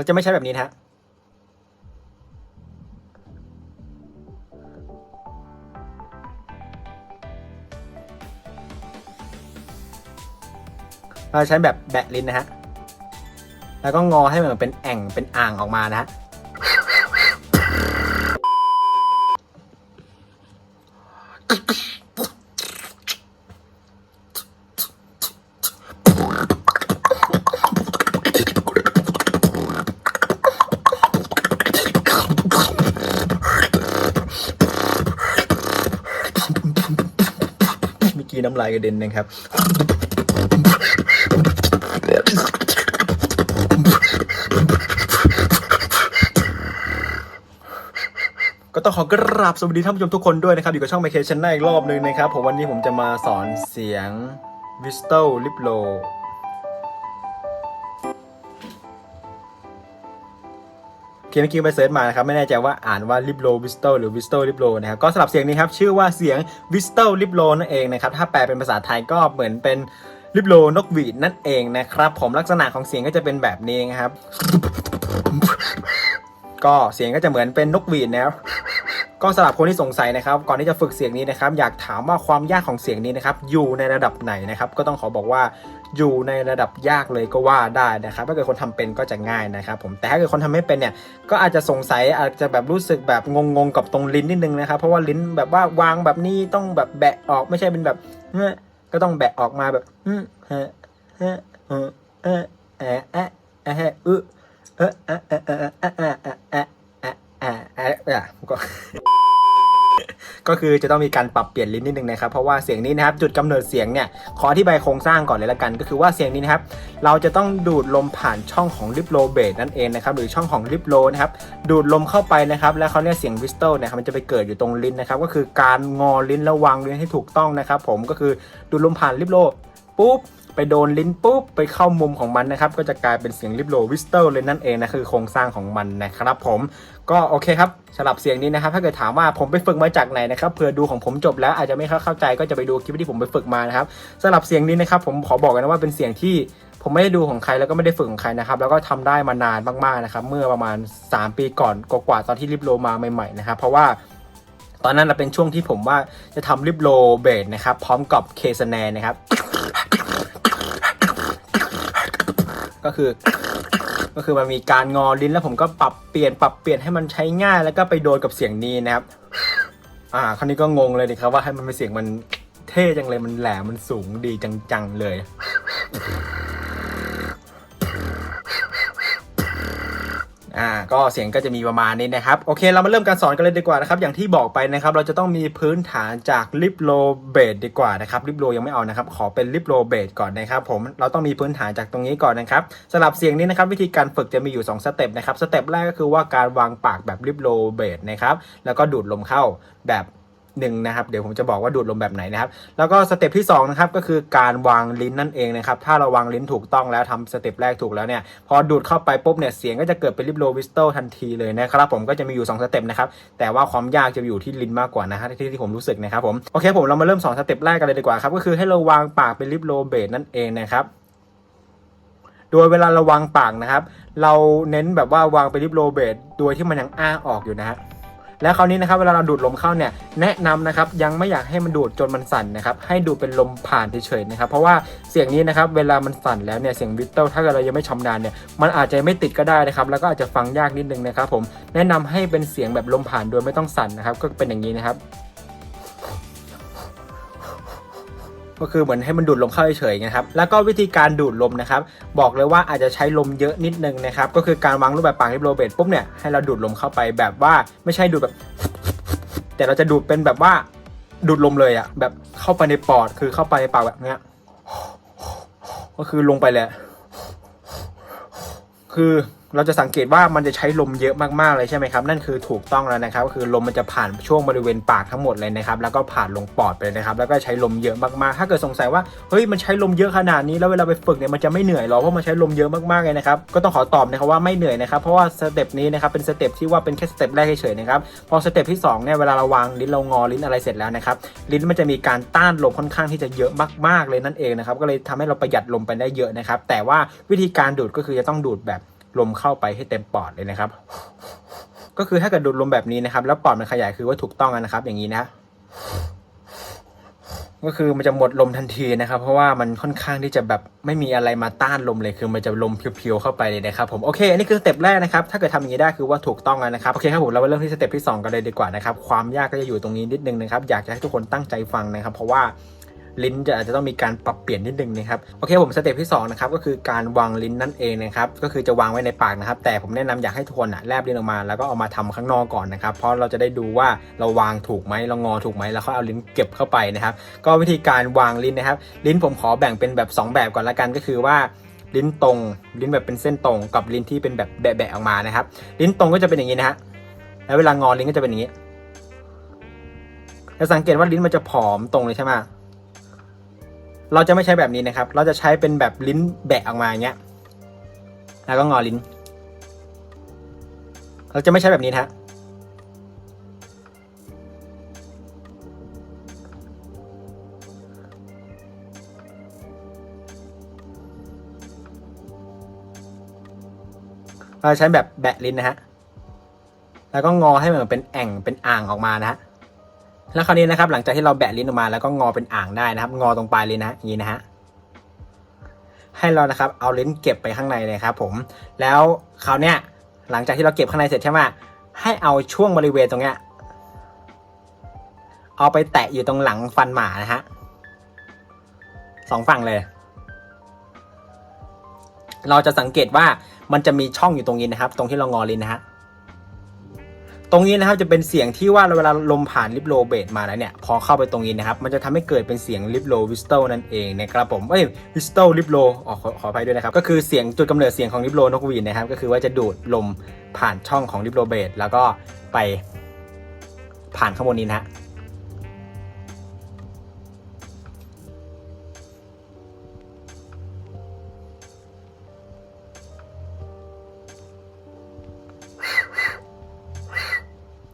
เราจะไม่ใช้แบบนี้นะฮะเราใช้แบบแบะลิ้นนะฮะ แล้วก็งอให้เหมือนเป็นแอ่งเป็นอ่างออกมานะฮะ ที่น้ำลายกระเด็นนะครับก็ต้องขอกราบสวัสดีท่านผู้ชมทุกคนด้วยนะครับ อยู่กับช่องไมเคชันหนลอีกรอบหนึงนะครับ ผมวันนี้ผมจะมาสอนเสียงวิสโตลิปโล เมื่อกี้ไปเซิร์ชมานะครับ ไม่แน่ใจว่าอ่านว่าลิบโลวิสโตหรือวิสโตลิบโลนะครับ ก็สำหรับเสียงนี้ครับ ชื่อว่าเสียงวิสโตลิบโลนั่นเองนะครับ ถ้าแปลเป็นภาษาไทยก็เหมือนเป็นลิบโลนกหวีดนั่นเองนะครับ ผมลักษณะของเสียงก็จะเป็นแบบนี้นะครับ ก็เสียงก็จะเหมือนเป็นนกหวีดนะครับ ก็สำหรับคนที่สงสัยนะครับ ก่อนที่จะฝึกเสียงนี้นะครับ อยากถามว่าความยากของเสียงนี้นะครับ อยู่ในระดับไหนนะครับ ก็ต้องขอบอกว่าอยู่ในระดับยากเลยก็ว่าได้นะครับ ถ้าเกิดคนทำเป็นก็จะง่ายนะครับ ผม แต่ถ้าเกิดคนทำไม่เป็นเนี่ย ก็อาจจะสงสัยอาจจะแบบรู้สึกแบบงงๆกับตรงลิ้นนิดนึงนะครับ เพราะว่าลิ้นแบบว่าวางแบบนี้ต้องแบบแบะออกไม่ใช่เป็นแบบเก็ต้องแบะออกมาแบบเฮ้เฮ้อเฮ้อเฮอเอะแอะแอะแออเอะแอะแอะแอะแออะแออะแออะแออก็ ก็คือจะต้องมีการปรับเปลี่ยนลิ้นนิดนึงนะครับเพราะว่าเสียงนี้นะครับจุดกำเนิดเสียงเนี่ยขออธิบโครงสร้างก่อนเลยละกัน ก็คือว่าเสียงนี้นะครับเราจะต้องดูดลมผ่านช่องของลิปโลเบสนั่นเองนะครับหรือช่องของลิปโลนะครับดูดลมเข้าไปนะครับแล้วเขาเนี่ยเสียงวิสโตเนี่ยครับมันจะไปเกิดอยู่ตรงลิ้นนะครับก็คือการงอลิ้นและวางลิ้นให้ถูกต้องนะครับผมก็คือดูดลมผ่านลิปโลปุ๊บไปโดนลิ้นปุ๊บไปเข้ามุมของมันนะครับ ก็จะกลายเป็นเสียงลิปโลวิสเตอร์เลยนั่นเองนะคือโครงสร้างของมันนะครับผม ก็โอเคครับสำหรับเสียงนี้นะครับถ้าเกิดถามว่าผมไปฝึกมาจากไหนนะครับเผื่อดูของผมจบแล้วอาจจะไม่เข้าใจก็จะไปดูคลิปที่ผมไปฝึกมานะครับสำหรับเสียงนี้นะครับผมขอบอกกันนะว่าเป็นเสียงที่ผมไม่ได้ดูของใครแล้วก็ไม่ได้ฝึกของใครนะครับแล้วก็ทำได้มานานมากๆนะครับเมื่อประมาณ 3 ปีก่อนกว่าตอนที่ลิปโลมาใหม่ๆนะครับเพราะว่าตอนนั้นเราเป็นช่วงที่ผมว่าจะทำลิปโลเบสนะครับพร้อมกับเคสแนนนะครับก็คือ ก็คือมันมีการงอลิ้นแล้วผมก็ปรับเปลี่ยนปรับเปลี่ยนให้มันใช้ง่ายแล้วก็ไปโดนกับเสียงนี้นะครับ อ่าคราวนี้ก็งงเลยดิครับว่าให้มันเป็นเสียงมันเท่จังเลยมันแหลมมันสูงดีจังๆเลย อ่าก็เสียงก็จะมีประมาณนี้นะครับ โอเคเรามาเริ่มการสอนกันเลยดีกว่านะครับ อย่างที่บอกไปนะครับ เราจะต้องมีพื้นฐานจากลิปโลเบสดีกว่านะครับลิปโลยังไม่เอานะครับ ขอเป็นลิปโลเบสก่อนนะครับผมเราต้องมีพื้นฐานจากตรงนี้ก่อนนะครับสำหรับเสียงนี้นะครับวิธีการฝึกจะมีอยู่ 2 สเต็ปนะครับสเต็ปแรกก็คือว่าการวางปากแบบลิปโลเบสนะครับแล้วก็ดูดลมเข้าแบบ นึ่งนะครับ เดี๋ยวผมจะบอกว่าดูดลมแบบไหนนะครับ แล้วก็สเต็ปที่2นะครับก็คือการวางลิ้นนั่นเองนะครับ ถ้าเราวางลิ้นถูกต้องแล้วทำสเต็ปแรกถูกแล้วเนี่ยพอดูดเข้าไปปุ๊บเนี่ยเสียงก็จะเกิดเป็นลิปโลวิสโตทันทีเลยนะครับผมก็จะมีอยู่ 2 สเต็ปนะครับ แต่ว่าความยากจะอยู่ที่ลิ้นมากกว่านะฮะที่ที่ผมรู้สึกนะครับผมโอเคผมเรามาเริ่มสองสเต็ปแรกกันเลยดีกว่าครับก็คือให้เราวางปากเป็นลิปโลเบสนั่นเองนะครับโดยเวลาเราวางปากนะครับ เราเน้นแบบว่าวางเป็นลิปโลเบสโดยที่มันยังอ้าออกอยู่นะฮะ แล้วคราวนี้นะครับเวลาเราดูดลมเข้าเนี่ยแนะนำนะครับยังไม่อยากให้มันดูดจนมันสั่นนะครับให้ดูดเป็นลมผ่านเฉยๆนะครับเพราะว่าเสียงนี้นะครับเวลามันสั่นแล้วเนี่ยเสียงวิตเติลถ้าเกิดเรายังไม่ชำนาญเนี่ยมันอาจจะไม่ติดก็ได้นะครับแล้วก็อาจจะฟังยากนิดนึงนะครับผมแนะนำให้เป็นเสียงแบบลมผ่านโดยไม่ต้องสั่นนะครับก็เป็นอย่างนี้นะครับ ก็คือเหมือนให้มันดูดลมเข้าเฉยๆนะครับแล้วก็วิธีการดูดลมนะครับบอกเลยว่าอาจจะใช้ลมเยอะนิดนึงนะครับก็คือการวางรูปแบบปากลิปโรเบตปุ๊บเนี่ยให้เราดูดลมเข้าไปแบบว่าไม่ใช่ดูดแบบ แต่เราจะดูดเป็นแบบว่าดูดลมเลยอะแบบเข้าไปในปอดคือเข้าไปในปากแบบเนี้ยก็คือลงไปเลยคือ เราจะสังเกตว่ามันจะใช้ลมเยอะมากๆเลยใช่ไหมครับ นั่นคือถูกต้องแล้วนะครับก็คือลมมันจะผ่านช่วงบริเวณปากทั้งหมดเลยนะครับ แล้วก็ผ่านลงปอดไปนะครับ แล้วก็ใช้ลมเยอะมากๆ ถ้าเกิดสงสัยว่าเฮ้ยมันใช้ลมเยอะขนาดนี้แล้วเวลาไปฝึกเนี่ยมันจะไม่เหนื่อยหรอเพราะมันใช้ลมเยอะมากๆเลยนะครับก็ต้องขอตอบนะครับว่าไม่เหนื่อยนะครับเพราะว่าสเต็ปนี้นะครับเป็นสเต็ปที่ว่าเป็นแค่สเต็ปแรกเฉยๆนะครับพอสเต็ปที่สองเนี่ยเวลาเราวางลิ้นเรางอลิ้นอะไรเสร็จแล้วนะครับลิ้นมันจะมีการต้านลมค่อนข้างที่จะเยอะมากๆเลยนั่นเองนะครับก็เลยทำให้เราประหยัดลมไปได้เยอะนะครับแต่ว่าวิธีการดูดก็คือจะต้องดูดแบบ ลมเข้าไปให้เต็มปอดเลยนะครับ ก็คือถ้าเกิดดูดลมแบบนี้นะครับ แล้วปอดมันขยายคือว่าถูกต้องนะครับ อย่างนี้นะ ก็คือมันจะหมดลมทันทีนะครับ เพราะว่ามันค่อนข้างที่จะแบบไม่มีอะไรมาต้านลมเลยคือมันจะลมเพียวๆเข้าไปเลยนะครับ ผมโอเคอันนี้คือสเต็ปแรกนะครับ ถ้าเกิดทำอย่างนี้ได้คือว่าถูกต้องแล้วนะครับโอเคครับผมเรามาเริ่มที่สเต็ปที่สองกันเลยดีกว่านะครับความยากก็จะอยู่ตรงนี้นิดนึงนะครับ อยากจะให้ทุกคนตั้งใจฟังนะครับ เพราะว่า ลิ้นจะอาจจะต้องมีการปรับเปลี่ยนนิดนึงนะครับโอเคผมสเต็ปที่สองนะครับก็คือการวางลิ้นนั่นเองนะครับก็คือจะวางไว้ในปากนะครับ แต่ผมแนะนำอยากให้ทุกคนอะแลบลิ้นออกมา แล้วก็เอามาทำข้างนอกก่อนนะครับ เพราะเราจะได้ดูว่าเราวางถูกไหมเรางอถูกไหมแล้วก็เอาลิ้นเก็บเข้าไปนะครับ ก็วิธีการวางลิ้นนะครับ ลิ้นผมขอแบ่งเป็นแบบ 2 แบบก่อนละกันก็คือว่าลิ้นตรง ลิ้นแบบเป็นเส้นตรงกับลิ้นที่เป็นแบบแบะๆออกมานะครับ ลิ้นตรงก็จะเป็นอย่างนี้นะฮะแล้วเวลางอลิ้นก็จะเป็นอย่างนี้จะสังเกตว่าลิ้นมันจะผอมตรงเลยใช่ไหม เราจะไม่ใช้แบบนี้นะครับ เราจะใช้เป็นแบบลิ้นแบะออกมาอย่างเงี้ย แล้วก็งอลิ้น เราจะไม่ใช้แบบนี้นะฮะ เราใช้แบบแบะลิ้นนะฮะ แล้วก็งอให้เหมือนเป็นแอ่งเป็นอ่างออกมานะฮะ แล้วคราวนี้นะครับ หลังจากที่เราแบะลิ้นออกมาแล้วก็งอเป็นอ่างได้นะครับ งอตรงปลายลิ้นนะฮะอย่างนี้นะฮะให้เรานะครับเอาลิ้นเก็บไปข้างในเลยครับผมแล้วคราวเนี้ยหลังจากที่เราเก็บข้างในเสร็จใช่ไหมให้เอาช่วงบริเวณตรงเนี้ยเอาไปแตะอยู่ตรงหลังฟันหมานะฮะสองฝั่งเลย เราจะสังเกตว่ามันจะมีช่องอยู่ตรงนี้นะครับ ตรงที่เรางอลิ้นนะฮะ ตรงนี้นะครับจะเป็นเสียงที่ว่าเวลาลมผ่านลิปโลเบดมาแล้วเนี่ยพอเข้าไปตรงนี้นะครับมันจะทำให้เกิดเป็นเสียงลิปโลวิสโตนั่นเองนะครับผมเอ้ยวิสโตลิปโลอ๋อขอขออภัยด้วยนะครับก็คือเสียงจุดกำเนิดเสียงของลิปโลนกหวีดนะครับก็คือว่าจะดูดลมผ่านช่องของลิปโลเบดแล้วก็ไปผ่านข้างบนนี้นะ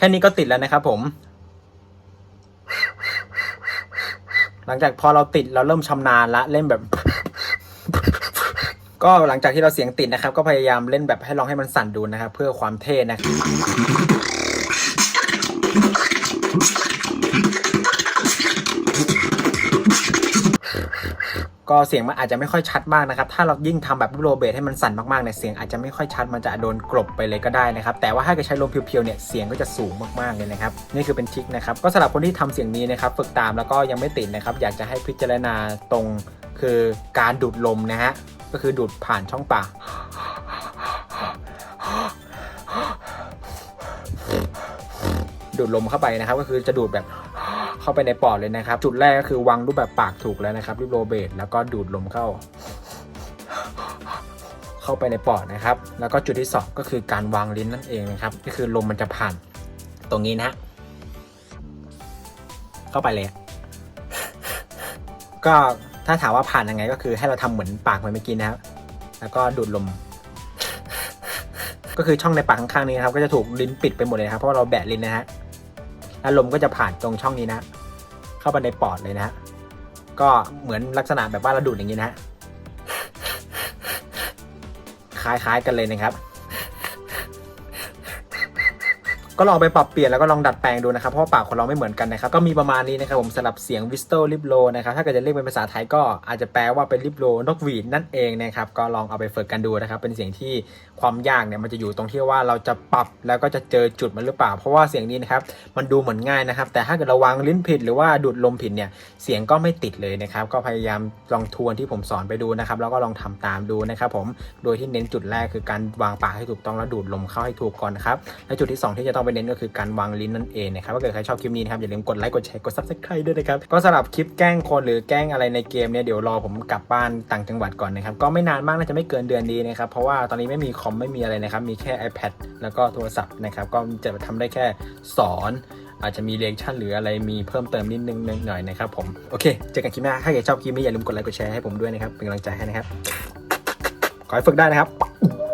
แค่นี้ก็ติดแล้วนะครับผม หลังจากพอเราติดเราเริ่มชำนาญละเล่นแบบ ก็หลังจากที่เราเสียงติดนะครับ ก็พยายามเล่นแบบให้ลองให้มันสั่นดูนะครับ เพื่อความเท่นะครับ ก็เสียงมันอาจจะไม่ค่อยชัดมากนะครับ ถ้าเรายิ่งทำแบบโรเบทให้มันสั่นมากๆเนี่ยเสียงอาจจะไม่ค่อยชัดมันจะโดนกลบไปเลยก็ได้นะครับ แต่ว่าถ้าเกิดใช้ลมเพียวๆเนี่ยเสียงก็จะสูงมากๆเลยนะครับนี่คือเป็นทริคนะครับก็สำหรับคนที่ทำเสียงนี้นะครับฝึกตามแล้วก็ยังไม่ติดนะครับ อยากจะให้พิจารณาตรงคือการดูดลมนะฮะก็คือดูดผ่านช่องปากดูดลมเข้าไปนะครับ ก็คือจะดูดแบบ เข้าไปในปอดเลยนะครับ จุดแรกก็คือวางรูปแบบปากถูกแล้วนะครับริบโรเบตแล้วก็ดูดลมเข้า เข้าไปในปอดนะครับ แล้วก็จุดที่สองก็คือการวางลิ้นนั่นเองนะครับ ก็คือลมมันจะผ่านตรงนี้นะฮะเข้าไปเลย ก็ถ้าถามว่าผ่านยังไงก็คือให้เราทำเหมือนปากเหมือนเมื่อกี้นะครับ แล้วก็ดูดลม ก็คือช่องในปากข้างๆนี้ครับ ก็จะถูกลิ้นปิดไปหมดเลยครับ เพราะว่าเราแบะลิ้นนะฮะ แล้วลมก็จะผ่านตรงช่องนี้นะ เข้าไปในปอดเลยนะฮะก็เหมือนลักษณะแบบว่าเราดูดอย่างนี้นะฮะคล้ายๆกันเลยนะครับ ก็ลองไปปรับเปลี่ยนแล้วก็ลองดัดแปลงดูนะครับเพราะว่าปากคนเราไม่เหมือนกันนะครับก็มีประมาณนี้นะครับผมสำหรับเสียงวิสโตลิปโลนะครับถ้าเกิดจะเรียกเป็นภาษาไทยก็อาจจะแปลว่าเป็นลิปโลนกหวีดนั่นเองนะครับก็ลองเอาไปฝึกกันดูนะครับเป็นเสียงที่ความยากเนี่ยมันจะอยู่ตรงที่ว่าเราจะปรับแล้วก็จะเจอจุดมันหรือเปล่า เพราะว่าเสียงนี้นะครับมันดูเหมือนง่ายนะครับแต่ถ้าเกิดเราวางลิ้นผิดหรือว่าดูดลมผิดเนี่ยเสียงก็ไม่ติดเลยนะครับก็พยายามลองทวนที่ผมสอนไปดูนะครับแล้วก็ลองทำตามดูนะครับผมโดยที่เน้นจุดแรกคือการวางปากให้ถูกต้องแล้วดูดลมเข้าให้ถูกก่อนนะครับและจุดที่ 2 ที่จะต้องไปเน้นก็คือการวางลิ้นนั่นเองนะครับถ้าเกิดใครชอบคลิปนี้นะครับอย่าลืมกดไลค์กดแชร์กด subscribe ด้วยนะครับก็สำหรับคลิปแกล้งคนหรือแกล้งอะไรในเกมเนี่ยเดี๋ยวรอผมกลับบ้านต่างจังหวัดก่อนนะครับก็ไม่นานมากน่าจะไม่เกินเดือนนี้นะครับเพราะว่าตอนนี้ไม่มีคอมไม่มีอะไรนะครับมีแค่ iPad แล้วก็โทรศัพท์นะครับก็จะทำได้แค่สอนอาจจะมีเลคชั่นหรืออะไรมีเพิ่มเติมนิดนึงหน่อยนะครับผมโอเคเจอกันคลิปหน้าถ้าเกิดชอบคลิปนี้อย่าลืมกดไลค์กดแชร์ให้ผมด้วยนะครับเป็นกำลังใจให้นะครับขอให้ฝึกได้นะครับ